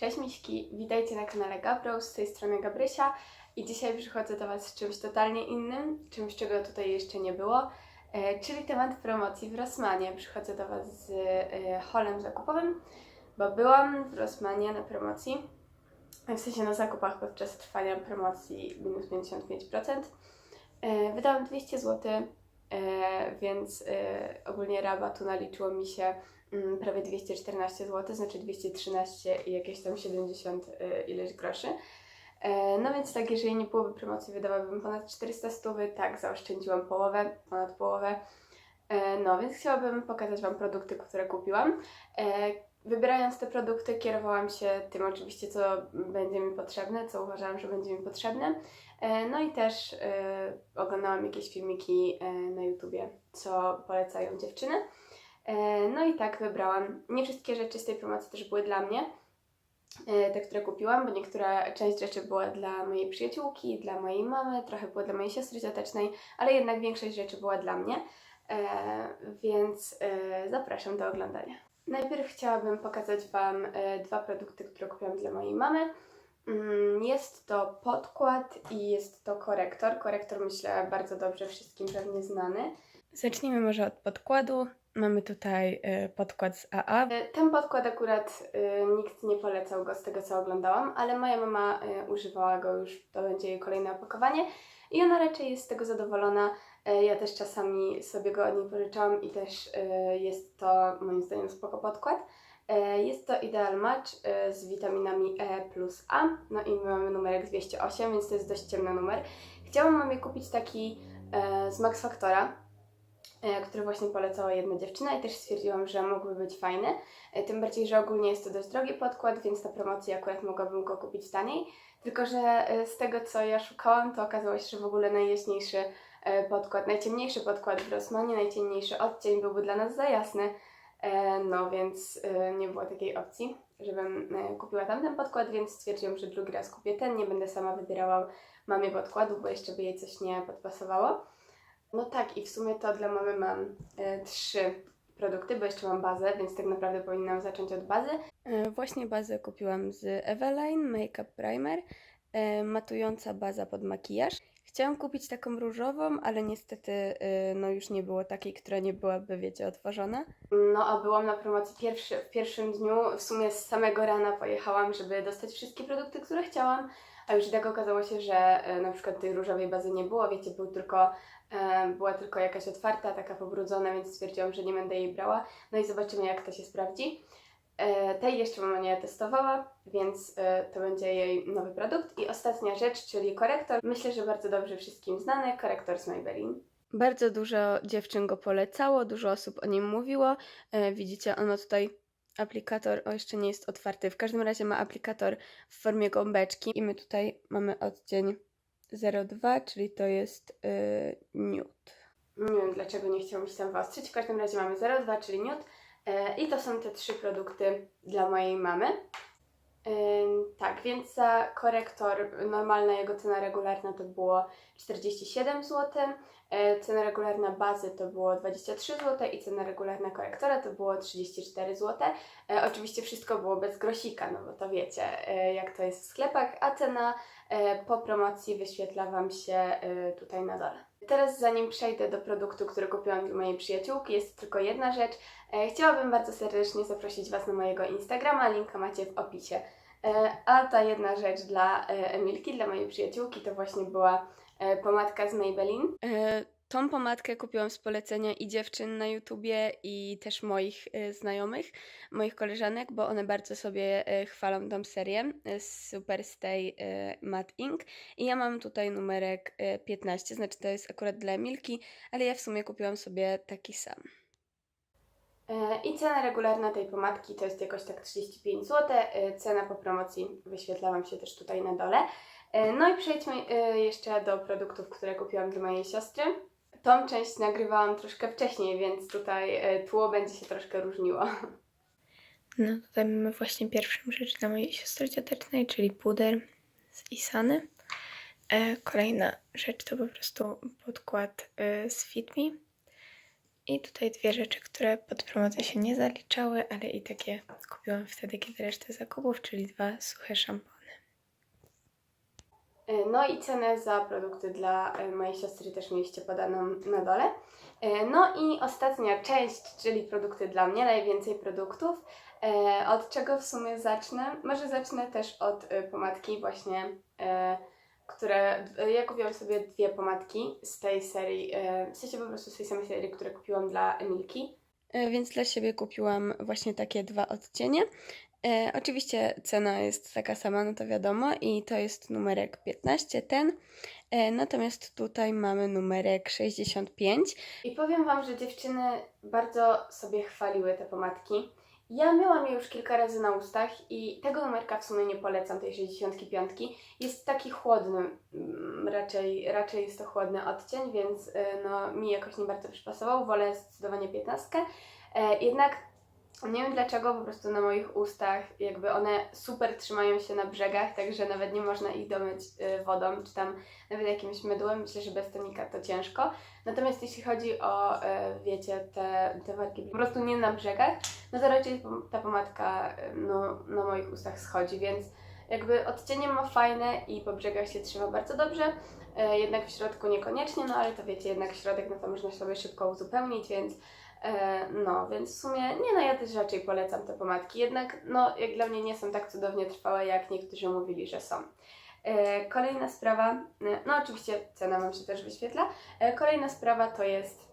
Cześć Miśki, witajcie na kanale Gabro, z tej strony Gabrysia i dzisiaj przychodzę do Was z czymś totalnie innym, czymś czego tutaj jeszcze nie było, e, czyli temat promocji w Rossmanie. Przychodzę do Was z e, holem zakupowym, bo byłam w Rossmanie na promocji, w sensie na zakupach podczas trwania promocji minus 55%. E, wydałam 200 zł, e, więc e, ogólnie rabatu naliczyło mi się mm, prawie 214 zł, znaczy 213 i jakieś tam 70 y, ileś groszy. E, No więc tak, jeżeli nie byłoby promocji, wydawałabym ponad 400 stówy, tak, zaoszczędziłam połowę, ponad połowę. E, No więc chciałabym pokazać Wam produkty, które kupiłam. Wybierając te produkty, kierowałam się tym oczywiście, co będzie mi potrzebne, co uważałam, że będzie mi potrzebne. E, No i też e, oglądałam jakieś filmiki e, na YouTubie, co polecają dziewczyny. No i tak wybrałam. Nie wszystkie rzeczy z tej promocji też były dla mnie, te, które kupiłam, bo niektóra część rzeczy była dla mojej przyjaciółki, dla mojej mamy, trochę była dla mojej siostry ciotecznej, ale jednak większość rzeczy była dla mnie, więc zapraszam do oglądania. Najpierw chciałabym pokazać Wam e, dwa produkty, które kupiłam dla mojej mamy. Mm, Jest to podkład i jest to korektor. Korektor myślę bardzo dobrze wszystkim pewnie znany. Zacznijmy może od podkładu. Mamy tutaj e, podkład z AA. E, Ten podkład akurat e, nikt nie polecał go z tego co oglądałam, ale moja mama używała go już, to będzie jej kolejne opakowanie i ona raczej jest z tego zadowolona. Ja też czasami sobie go od niej pożyczałam i też jest to moim zdaniem spoko podkład. Jest to Ideal Match z witaminami E plus A, no i my mamy numerek 208, więc to jest dość ciemny numer. Chciałam mamie kupić taki z Max Factora, który właśnie polecała jedna dziewczyna i też stwierdziłam, że mógłby być fajny. E, Tym bardziej, że ogólnie jest to dość drogi podkład, więc na promocji akurat mogłabym go kupić taniej. Tylko, że e, z tego co ja szukałam, to okazało się, że w ogóle najjaśniejszy e, podkład, najciemniejszy podkład w Rossmanie, najciemniejszy odcień byłby dla nas za jasny. E, No więc e, nie było takiej opcji, żebym e, kupiła tamten podkład, więc stwierdziłam, że drugi raz kupię ten. Nie będę sama wybierała mamie podkładu, bo jeszcze by jej coś nie podpasowało. No tak, i w sumie to dla mamy mam e, trzy produkty, bo jeszcze mam bazę, więc tak naprawdę powinnam zacząć od bazy. E, właśnie bazę kupiłam z Eveline Makeup Primer, e, matująca baza pod makijaż. Chciałam kupić taką różową, ale niestety e, no już nie było takiej, która nie byłaby, wiecie, otworzona. No a byłam na promocji pierwszy, w pierwszym dniu, w sumie z samego rana pojechałam, żeby dostać wszystkie produkty, które chciałam, a już i tak okazało się, że e, na przykład tej różowej bazy nie było, wiecie, był tylko była tylko jakaś otwarta, taka pobrudzona, więc stwierdziłam, że nie będę jej brała. No i zobaczymy, jak to się sprawdzi. E, Tej jeszcze mama nie testowała, więc e, to będzie jej nowy produkt. I ostatnia rzecz, czyli korektor. Myślę, że bardzo dobrze wszystkim znany, korektor z Maybelline. Bardzo dużo dziewczyn go polecało, dużo osób o nim mówiło. E, Widzicie, on ma tutaj aplikator, o jeszcze nie jest otwarty, w każdym razie ma aplikator w formie gąbeczki i my tutaj mamy odcień 02, czyli to jest yy, nude. Nie wiem dlaczego nie chciałam się tam wyostrzyć. W każdym razie mamy 02, czyli nude. E, I to są te trzy produkty dla mojej mamy. Tak, więc za korektor normalna jego cena regularna to było 47 zł, e, cena regularna bazy to było 23 zł i cena regularna korektora to było 34 zł. E, oczywiście wszystko było bez grosika, no bo to wiecie, e, jak to jest w sklepach, a cena po promocji wyświetla Wam się tutaj na dole. Teraz zanim przejdę do produktu, który kupiłam dla mojej przyjaciółki, jest tylko jedna rzecz. Chciałabym bardzo serdecznie zaprosić Was na mojego Instagrama, linka macie w opisie. E, A ta jedna rzecz dla e, Emilki, dla mojej przyjaciółki, to właśnie była e, pomadka z Maybelline. Tą pomadkę kupiłam z polecenia i dziewczyn na YouTubie, i też moich znajomych, moich koleżanek, bo one bardzo sobie chwalą tą serię e, Super Stay e, Matte Ink. I ja mam tutaj numerek e, 15, znaczy to jest akurat dla Emilki, ale ja w sumie kupiłam sobie taki sam. E, I cena regularna tej pomadki to jest jakoś tak 35 zł. E, Cena po promocji wyświetla Wam się też tutaj na dole. E, No i przejdźmy jeszcze do produktów, które kupiłam dla mojej siostry. Tą część nagrywałam troszkę wcześniej, więc tutaj tło będzie się troszkę różniło. No tutaj mamy właśnie pierwszą rzecz dla mojej siostry ciotecznej, czyli puder z Isany. Kolejna rzecz to po prostu podkład z Fit Me. I tutaj dwie rzeczy, które pod promocję się nie zaliczały, ale i takie kupiłam wtedy, kiedy resztę zakupów, czyli dwa suche szampony. E, No i cenę za produkty dla e, mojej siostry też mieliście podaną na dole. E, No i ostatnia część, czyli produkty dla mnie, najwięcej produktów. Od czego w sumie zacznę? Może zacznę też od pomadki właśnie, które... e, Ja kupiłam sobie dwie pomadki z tej serii, e, w sensie po prostu z tej samej serii, które kupiłam dla Emilki. E, Więc dla siebie kupiłam właśnie takie dwa odcienie. Oczywiście cena jest taka sama, no to wiadomo, i to jest numerek 15, ten. Natomiast tutaj mamy numerek 65. I powiem Wam, że dziewczyny bardzo sobie chwaliły te pomadki. Ja myłam je już kilka razy na ustach i tego numerka w sumie nie polecam, tej 65. Jest taki chłodny, mm, raczej, raczej jest to chłodny odcień, więc e, no, mi jakoś nie bardzo przypasował. Wolę zdecydowanie 15. E, jednak nie wiem dlaczego, po prostu na moich ustach jakby one super trzymają się na brzegach, także nawet nie można ich domyć y, wodą, czy tam nawet jakimś mydłem. Myślę, że bez tonika to ciężko. Natomiast jeśli chodzi o, y, wiecie, te, te wargi po prostu nie na brzegach, no to raczej ta pomadka y, no, na moich ustach schodzi, więc jakby odcienie ma fajne i po brzegach się trzyma bardzo dobrze, y, jednak w środku niekoniecznie, no ale to wiecie, jednak środek no to można sobie szybko uzupełnić, więc E, No, więc w sumie, nie no, ja też raczej polecam te pomadki, jednak no, jak dla mnie nie są tak cudownie trwałe, jak niektórzy mówili, że są. E, Kolejna sprawa, e, no oczywiście cena Wam się też wyświetla. E, Kolejna sprawa to jest,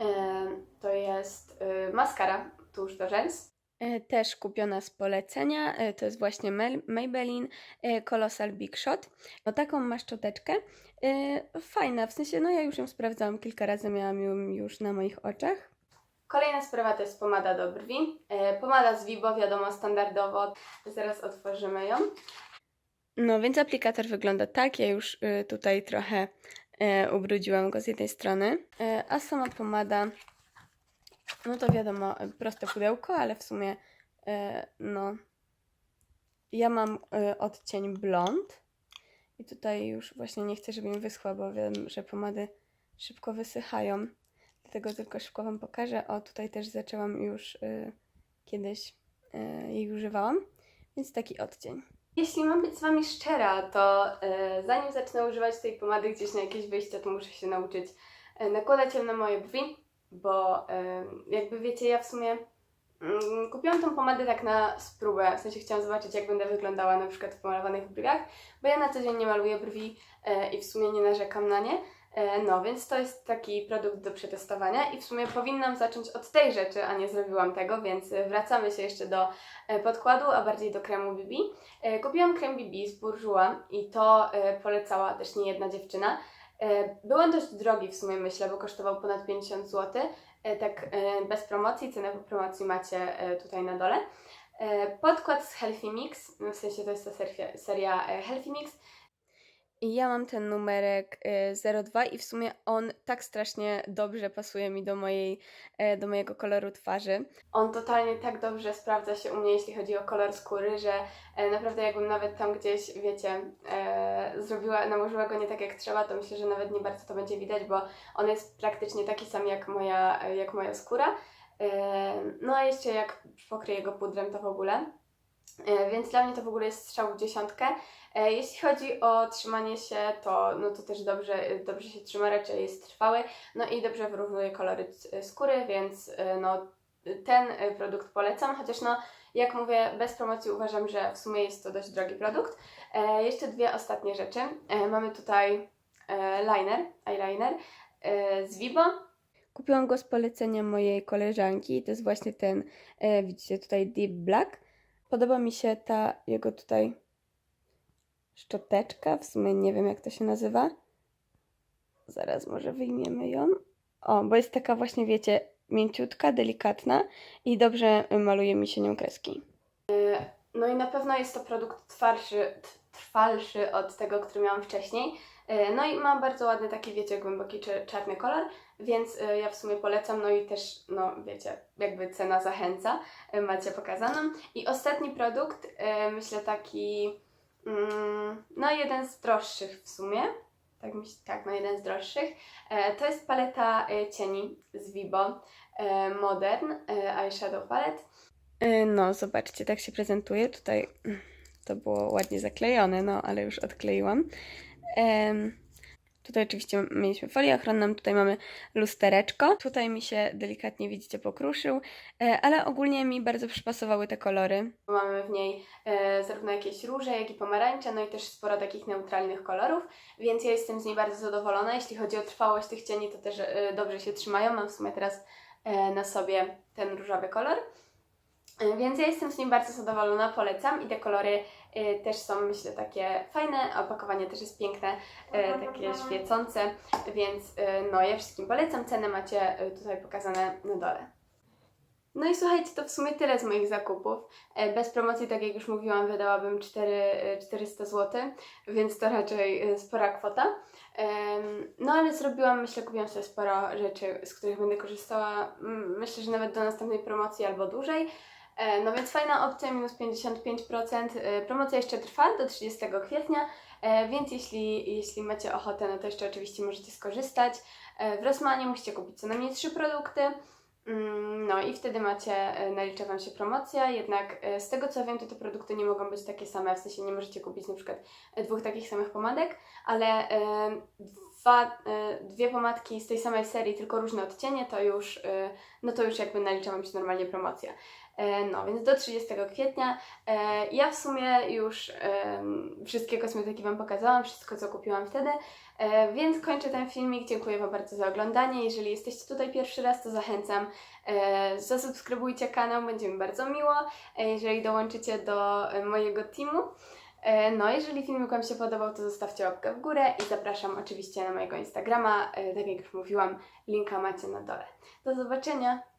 e, to jest e, maskara tuż do rzęs. E, Też kupiona z polecenia, e, to jest właśnie Maybelline e, Colossal Big Shot. No taką ma szczoteczkę, e, fajna, w sensie, no ja już ją sprawdzałam kilka razy, miałam ją już na moich oczach. Kolejna sprawa to jest pomada do brwi. Pomada z Vibo, wiadomo, standardowo. Zaraz otworzymy ją. No więc aplikator wygląda tak. Ja już tutaj trochę ubrudziłam go z jednej strony. A sama pomada, no to wiadomo, e, proste pudełko, ale w sumie e, no. Ja mam e, odcień blond. I tutaj już właśnie nie chcę, żeby mi wyschła, bo wiem, że pomady szybko wysychają. Dlatego tylko szybko Wam pokażę. O, tutaj też zaczęłam już kiedyś y, jej używałam, więc taki odcień. Jeśli mam być z Wami szczera, to zanim zacznę używać tej pomady gdzieś na jakieś wyjście, to muszę się nauczyć y, nakładać ją na moje brwi, bo jakby wiecie, ja w sumie mm, kupiłam tą pomadę tak na spróbę, w sensie chciałam zobaczyć, jak będę wyglądała na przykład w pomalowanych brwiach, bo ja na co dzień nie maluję brwi y, i w sumie nie narzekam na nie. E, No, więc to jest taki produkt do przetestowania i w sumie powinnam zacząć od tej rzeczy, a nie zrobiłam tego, więc e, wracamy się jeszcze do e, podkładu, a bardziej do kremu BB. E, Kupiłam krem BB z Bourjois i to e, polecała też nie jedna dziewczyna. E, Był on dość drogi w sumie myślę, bo kosztował ponad 50 zł, e, tak e, bez promocji, cenę po promocji macie tutaj na dole. Podkład z Healthy Mix, w sensie to jest ta seria, seria Healthy Mix, i ja mam ten numerek y, 02 i w sumie on tak strasznie dobrze pasuje mi do, mojej, e, do mojego koloru twarzy. On totalnie tak dobrze sprawdza się u mnie, jeśli chodzi o kolor skóry, że e, naprawdę jakbym nawet tam gdzieś, wiecie, e, zrobiła, nałożyła go nie tak jak trzeba, to myślę, że nawet nie bardzo to będzie widać, bo on jest praktycznie taki sam jak moja, jak moja skóra. No a jeszcze jak pokryję go pudrem, to w ogóle. E, Więc dla mnie to w ogóle jest strzał w dziesiątkę. E, Jeśli chodzi o trzymanie się, to, no to też dobrze, dobrze się trzyma, raczej jest trwały, no i dobrze wyrównuje kolory c- skóry, więc e, no, ten e, produkt polecam, chociaż no, jak mówię, bez promocji uważam, że w sumie jest to dość drogi produkt. E, jeszcze dwie ostatnie rzeczy. E, mamy tutaj e, liner, eyeliner e, z Vibo. Kupiłam go z polecenia mojej koleżanki, to jest właśnie ten, e, widzicie tutaj Deep Black. Podoba mi się ta jego tutaj szczoteczka, w sumie nie wiem jak to się nazywa. Zaraz może wyjmiemy ją. O, bo jest taka właśnie, wiecie, mięciutka, delikatna i dobrze maluje mi się nią kreski. No i na pewno jest to produkt twardszy, trwalszy od tego, który miałam wcześniej. E, No i ma bardzo ładny taki, wiecie, głęboki czarny kolor, więc e, ja w sumie polecam, no i też, no wiecie, jakby cena zachęca, e, macie pokazaną. I ostatni produkt, myślę taki, mm, no jeden z droższych w sumie, tak, tak, no jeden z droższych. To jest paleta cieni z Vibo Modern Eyeshadow Palette. No, zobaczcie, tak się prezentuje. Tutaj to było ładnie zaklejone, no ale już odkleiłam. Tutaj oczywiście mieliśmy folię ochronną, tutaj mamy lustereczko. Tutaj mi się delikatnie, widzicie, pokruszył, e, ale ogólnie mi bardzo przypasowały te kolory. Mamy w niej e, zarówno jakieś róże, jak i pomarańcze, no i też sporo takich neutralnych kolorów, więc ja jestem z niej bardzo zadowolona. Jeśli chodzi o trwałość tych cieni, to też e, dobrze się trzymają. Mam w sumie teraz na sobie ten różowy kolor. E, Więc ja jestem z niej bardzo zadowolona, polecam i te kolory e, też są myślę takie fajne, opakowanie też jest piękne, e, takie świecące, więc e, no ja wszystkim polecam, ceny macie tutaj pokazane na dole. No i słuchajcie, to w sumie tyle z moich zakupów. Bez promocji, tak jak już mówiłam, wydałabym 4, e, 400 zł, więc to raczej spora kwota. No ale zrobiłam, myślę, kupiłam sobie sporo rzeczy, z których będę korzystała, myślę, że nawet do następnej promocji albo dłużej. E, No więc fajna opcja, minus 55%. E, Promocja jeszcze trwa do 30 kwietnia, e, więc jeśli, jeśli macie ochotę, no to jeszcze oczywiście możecie skorzystać. W Rossmanie musicie kupić co najmniej 3 produkty. Mm, No i wtedy macie, nalicza Wam się promocja, jednak z tego co wiem, to te produkty nie mogą być takie same, w sensie nie możecie kupić na przykład dwóch takich samych pomadek, ale dwa, dwie pomadki z tej samej serii, tylko różne odcienie, to już, no to już jakby nalicza Wam się normalnie promocja. E, No, więc do 30 kwietnia. E, Ja w sumie już wszystkie kosmetyki Wam pokazałam, wszystko co kupiłam wtedy, e, więc kończę ten filmik. Dziękuję Wam bardzo za oglądanie. Jeżeli jesteście tutaj pierwszy raz, to zachęcam, zasubskrybujcie kanał, będzie mi bardzo miło, jeżeli dołączycie do mojego teamu. No, jeżeli filmik Wam się podobał, to zostawcie łapkę w górę i zapraszam oczywiście na mojego Instagrama. Tak jak już mówiłam, linka macie na dole. Do zobaczenia!